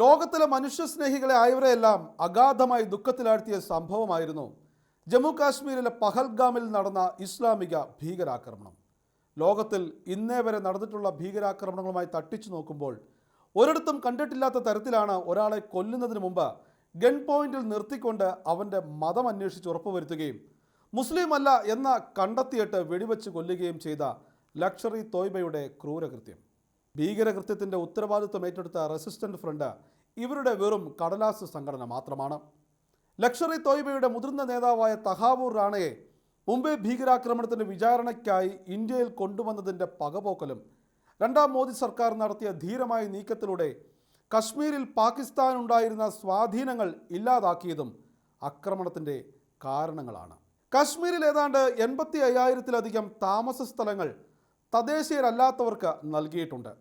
ലോകത്തിലെ മനുഷ്യസ്നേഹികളെ ആയവരെയെല്ലാം അഗാധമായി ദുഃഖത്തിലാഴ്ത്തിയ സംഭവമായിരുന്നു ജമ്മു കാശ്മീരിലെ പഹൽഗാമിൽ നടന്ന ഇസ്ലാമിക ഭീകരാക്രമണം. ലോകത്തിൽ ഇന്നേ വരെ നടന്നിട്ടുള്ള ഭീകരാക്രമണങ്ങളുമായി തട്ടിച്ചു നോക്കുമ്പോൾ ഒരിടത്തും കണ്ടിട്ടില്ലാത്ത തരത്തിലാണ് ഒരാളെ കൊല്ലുന്നതിന് മുമ്പ് ഗൺ പോയിന്റിൽ നിർത്തിക്കൊണ്ട് അവന്റെ മതം അന്വേഷിച്ച് ഉറപ്പുവരുത്തുകയും മുസ്ലിം അല്ല എന്ന കണ്ടെത്തിയിട്ട് വെടിവെച്ച് കൊല്ലുകയും ചെയ്ത ലക്ഷറി തോയ്ബയുടെ ക്രൂരകൃത്യം. ഭീകരകൃത്യത്തിന്റെ ഉത്തരവാദിത്വം ഏറ്റെടുത്ത റെസിസ്റ്റന്റ് ഫ്രണ്ട് ഇവരുടെ വെറും കടലാസ് സംഘടന മാത്രമാണ്. ലക്ഷറി തോയ്ബയുടെ മുതിർന്ന നേതാവായ തഹാവൂർ റാണയെ മുംബൈ ഭീകരാക്രമണത്തിന്റെ വിചാരണയ്ക്കായി ഇന്ത്യയിൽ കൊണ്ടുവന്നതിന്റെ പകപോക്കലും രണ്ടാം മോദി സർക്കാർ നടത്തിയ ധീരമായ നീക്കത്തിലൂടെ കശ്മീരിൽ പാകിസ്ഥാൻ ഉണ്ടായിരുന്ന സ്വാധീനങ്ങൾ ഇല്ലാതാക്കിയതും ആക്രമണത്തിന്റെ കാരണങ്ങളാണ്. കശ്മീരിൽ ഏതാണ്ട് എൺപത്തി അയ്യായിരത്തിലധികം താമസ സ്ഥലങ്ങൾ തദ്ദേശീയരല്ലാത്തവർക്ക് നൽകിയിട്ടുണ്ട്.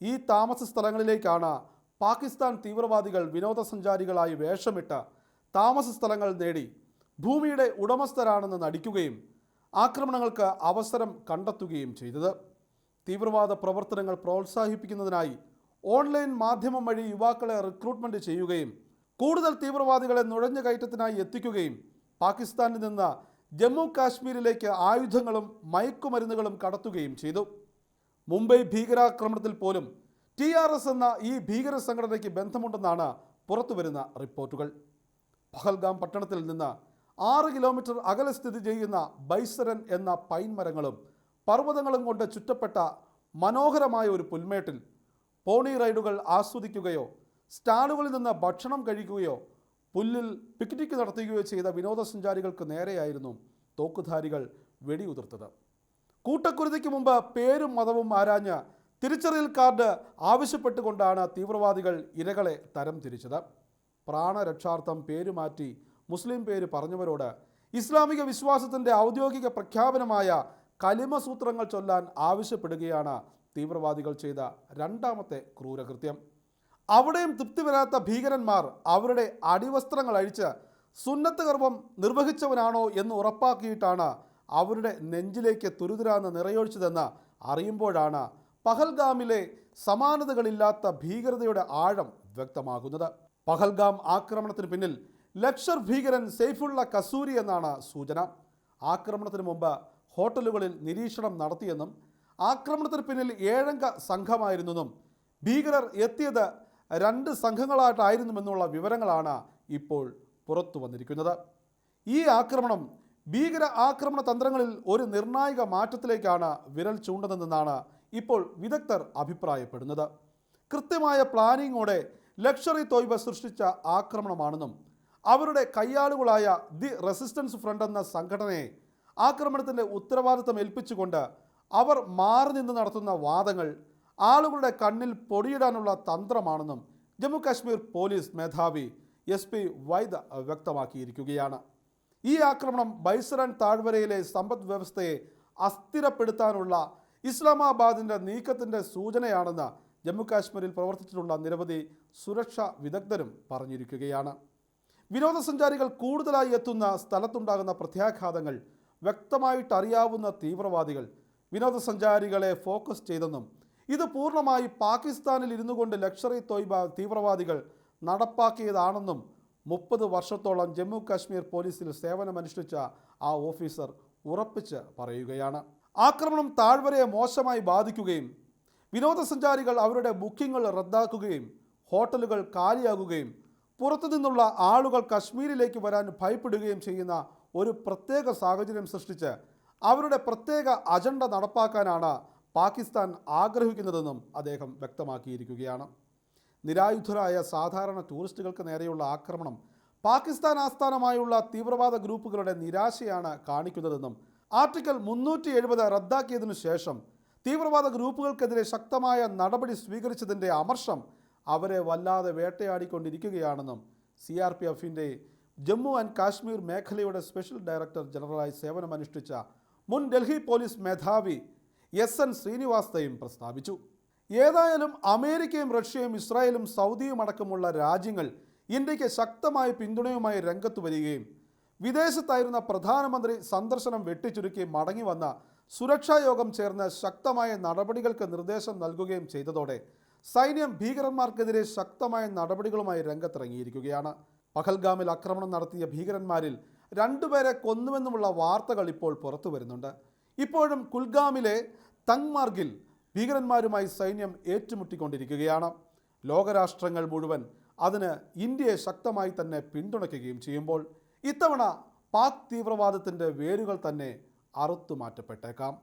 ഈ താമസ സ്ഥലങ്ങളിലേക്കാണ് പാകിസ്ഥാൻ തീവ്രവാദികൾ വിനോദസഞ്ചാരികളായി വേഷമിട്ട് താമസ സ്ഥലങ്ങൾ നേടി. ഭൂമിയുടെ ഉടമസ്ഥരാണെന്ന് നടിക്കുകയും ആക്രമണങ്ങൾക്ക് അവസരം കണ്ടെത്തുകയും ചെയ്തത്. തീവ്രവാദ പ്രവർത്തനങ്ങൾ പ്രോത്സാഹിപ്പിക്കുന്നതിനായി ഓൺലൈൻ മാധ്യമം വഴി യുവാക്കളെ റിക്രൂട്ട്മെന്റ് ചെയ്യുകയും കൂടുതൽ തീവ്രവാദികളെ നുഴഞ്ഞു കയറ്റത്തിനായി എത്തിക്കുകയും പാകിസ്ഥാനിൽ നിന്ന് ജമ്മു കാശ്മീരിലേക്ക് ആയുധങ്ങളും മയക്കുമരുന്നുകളും കടത്തുകയും ചെയ്തു. മുംബൈ ഭീകരാക്രമണത്തിൽ പോലും ടി ആർ എസ് എന്ന ഈ ഭീകര സംഘടനയ്ക്ക് ബന്ധമുണ്ടെന്നാണ് പുറത്തുവരുന്ന റിപ്പോർട്ടുകൾ. പഹൽഗാം പട്ടണത്തിൽ നിന്ന് ആറ് കിലോമീറ്റർ അകലെ സ്ഥിതി ചെയ്യുന്ന ബൈസരൻ എന്ന പൈൻ മരങ്ങളും പർവതങ്ങളും കൊണ്ട് ചുറ്റപ്പെട്ട മനോഹരമായ ഒരു പുൽമേട്ടിൽ പോണി റൈഡുകൾ ആസ്വദിക്കുകയോ സ്റ്റാളുകളിൽ നിന്ന് ഭക്ഷണം കഴിക്കുകയോ പുല്ലിൽ പിക്നിക് നടത്തുകയോ ചെയ്ത വിനോദസഞ്ചാരികൾക്ക് നേരെയായിരുന്നു തോക്കുധാരികൾ വെടിയുതിർത്തത്. കൂട്ടക്കുരുതിക്ക് മുമ്പ് പേരും മതവും ആരാഞ്ഞ് തിരിച്ചറിയൽ കാർഡ് ആവശ്യപ്പെട്ടുകൊണ്ടാണ് തീവ്രവാദികൾ ഇരകളെ തരം തിരിച്ചത്. പ്രാണരക്ഷാർത്ഥം പേര് മാറ്റി മുസ്ലിം പേര് പറഞ്ഞവരോട് ഇസ്ലാമിക വിശ്വാസത്തിന്റെ ഔദ്യോഗിക പ്രഖ്യാപനമായ കലിമസൂത്രങ്ങൾ ചൊല്ലാൻ ആവശ്യപ്പെടുകയാണ് തീവ്രവാദികൾ ചെയ്ത രണ്ടാമത്തെ ക്രൂരകൃത്യം. അവിടെയും തൃപ്തി വരാത്ത ഭീകരന്മാർ അവരുടെ അടിവസ്ത്രങ്ങൾ അഴിച്ച് സുന്നത്ത് കർമ്മം നിർവഹിച്ചവനാണോ എന്ന് ഉറപ്പാക്കിയിട്ടാണ് അവരുടെ നെഞ്ചിലേക്ക് തുരുതുരാന്ന് നിറയൊഴിച്ചതെന്ന് അറിയുമ്പോഴാണ് പഹൽഗാമിലെ സമാനതകളില്ലാത്ത ഭീകരതയുടെ ആഴം വ്യക്തമാകുന്നത്. പഹൽഗാം ആക്രമണത്തിന് പിന്നിൽ ലക്ഷർ ഭീകരൻ സെയ്ഫുള്ള കസൂരി എന്നാണ് സൂചന. ആക്രമണത്തിന് മുമ്പ് ഹോട്ടലുകളിൽ നിരീക്ഷണം നടത്തിയെന്നും ആക്രമണത്തിന് പിന്നിൽ ഏഴംഗ സംഘമായിരുന്നെന്നും ഭീകരർ എത്തിയത് രണ്ട് സംഘങ്ങളായിട്ടായിരുന്നുവെന്നുള്ള വിവരങ്ങളാണ് ഇപ്പോൾ പുറത്തു വന്നിരിക്കുന്നത്. ഈ ആക്രമണം ഭീകര ആക്രമണ തന്ത്രങ്ങളിൽ ഒരു നിർണായക മാറ്റത്തിലേക്കാണ് വിരൽ ചൂണ്ടതെന്നാണ് ഇപ്പോൾ വിദഗ്ധർ അഭിപ്രായപ്പെടുന്നത്. കൃത്യമായ പ്ലാനിങ്ങോടെ ലക്ഷറി തോയ്ബ സൃഷ്ടിച്ച ആക്രമണമാണെന്നും അവരുടെ കയ്യാളുകളായ ദി റെസിസ്റ്റൻസ് ഫ്രണ്ട് എന്ന സംഘടനയെ ആക്രമണത്തിന്റെ ഉത്തരവാദിത്തം ഏൽപ്പിച്ചുകൊണ്ട് അവർ മാറി നിന്ന് നടത്തുന്ന വാദങ്ങൾ ആളുകളുടെ കണ്ണിൽ പൊടിയിടാനുള്ള തന്ത്രമാണെന്നും ജമ്മു കാശ്മീർ പോലീസ് മേധാവി എസ് പി വൈദ വ്യക്തമാക്കിയിരിക്കുകയാണ്. ഈ ആക്രമണം ബൈസറൻ താഴ്വരയിലെ സമ്പദ് വ്യവസ്ഥയെ അസ്ഥിരപ്പെടുത്താനുള്ള ഇസ്ലാമാബാദിന്റെ നീക്കത്തിന്റെ സൂചനയാണെന്ന് ജമ്മുകാശ്മീരിൽ പ്രവർത്തിച്ചിട്ടുള്ള നിരവധി സുരക്ഷാ വിദഗ്ധരും പറഞ്ഞിരിക്കുകയാണ്. വിനോദസഞ്ചാരികൾ കൂടുതലായി എത്തുന്ന സ്ഥലത്തുണ്ടാകുന്ന പ്രത്യാഘാതങ്ങൾ വ്യക്തമായിട്ടറിയാവുന്ന തീവ്രവാദികൾ വിനോദസഞ്ചാരികളെ ഫോക്കസ് ചെയ്തെന്നും ഇത് പൂർണമായി പാകിസ്ഥാനിൽ ഇരുന്നു കൊണ്ട് ലക്ഷറി തോയ്ബ തീവ്രവാദികൾ നടപ്പാക്കിയതാണെന്നും മുപ്പത് വർഷത്തോളം ജമ്മു കാശ്മീർ പോലീസിൽ സേവനമനുഷ്ഠിച്ച ആ ഓഫീസർ ഉറപ്പിച്ച് പറയുകയാണ്. ആക്രമണം താഴ്വരയെ മോശമായി ബാധിക്കുകയും വിനോദസഞ്ചാരികൾ അവരുടെ ബുക്കിംഗുകൾ റദ്ദാക്കുകയും ഹോട്ടലുകൾ കാലിയാകുകയും പുറത്തുനിന്നുള്ള ആളുകൾ കശ്മീരിലേക്ക് വരാൻ ഭയപ്പെടുകയും ചെയ്യുന്ന ഒരു പ്രത്യേക സാഹചര്യം സൃഷ്ടിച്ച് അവരുടെ പ്രത്യേക അജണ്ട നടപ്പാക്കാനാണ് പാകിസ്ഥാൻ ആഗ്രഹിക്കുന്നതെന്നും അദ്ദേഹം വ്യക്തമാക്കിയിരിക്കുകയാണ്. നിരായുധരായ സാധാരണ ടൂറിസ്റ്റുകൾക്ക് നേരെയുള്ള ആക്രമണം പാകിസ്ഥാൻ ആസ്ഥാനമായുള്ള തീവ്രവാദ ഗ്രൂപ്പുകളുടെ നിരാശയാണ് കാണിക്കുന്നതെന്നും ആർട്ടിക്കൽ മുന്നൂറ്റി എഴുപത് റദ്ദാക്കിയതിനു ശേഷം തീവ്രവാദ ഗ്രൂപ്പുകൾക്കെതിരെ ശക്തമായ നടപടി സ്വീകരിച്ചതിന്റെ അമർഷം അവരെ വല്ലാതെ വേട്ടയാടിക്കൊണ്ടിരിക്കുകയാണെന്നും സി ആർ പി എഫിന്റെ ജമ്മു ആൻഡ് കാശ്മീർ മേഖലയുടെ സ്പെഷ്യൽ ഡയറക്ടർ ജനറലായി സേവനമനുഷ്ഠിച്ച മുൻ ഡൽഹി പോലീസ് മേധാവി എസ് എൻ ശ്രീനിവാസ്തയും പ്രസ്താവിച്ചു. ഏതായാലും അമേരിക്കയും റഷ്യയും ഇസ്രായേലും സൗദിയും അടക്കമുള്ള രാജ്യങ്ങൾ ഇന്ത്യയ്ക്ക് ശക്തമായ പിന്തുണയുമായി രംഗത്ത് വരികയും വിദേശത്തായിരുന്ന പ്രധാനമന്ത്രി സന്ദർശനം വെട്ടിച്ചുരുക്കി മടങ്ങി വന്ന സുരക്ഷാ യോഗം ചേർന്ന് ശക്തമായ നടപടികൾക്ക് നിർദ്ദേശം നൽകുകയും ചെയ്തതോടെ സൈന്യം ഭീകരന്മാർക്കെതിരെ ശക്തമായ നടപടികളുമായി രംഗത്തിറങ്ങിയിരിക്കുകയാണ്. പഹൽഗാമിൽ ആക്രമണം നടത്തിയ ഭീകരന്മാരിൽ രണ്ടുപേരെ കൊന്നുവെന്നുമുള്ള വാർത്തകൾ ഇപ്പോൾ പുറത്തു വരുന്നുണ്ട് ഇപ്പോഴും കുൽഗാമിലെ തങ്മാർഗിൽ ഭീകരന്മാരുമായി സൈന്യം ഏറ്റുമുട്ടിക്കൊണ്ടിരിക്കുകയാണ്. ലോകരാഷ്ട്രങ്ങൾ മുഴുവൻ അതിന് ഇന്ത്യയെ ശക്തമായി തന്നെ പിന്തുണയ്ക്കുകയും ചെയ്യുമ്പോൾ ഇത്തവണ പാക് തീവ്രവാദത്തിന്റെ വേരുകൾ തന്നെ അറുത്തു മാറ്റപ്പെട്ടേക്കാം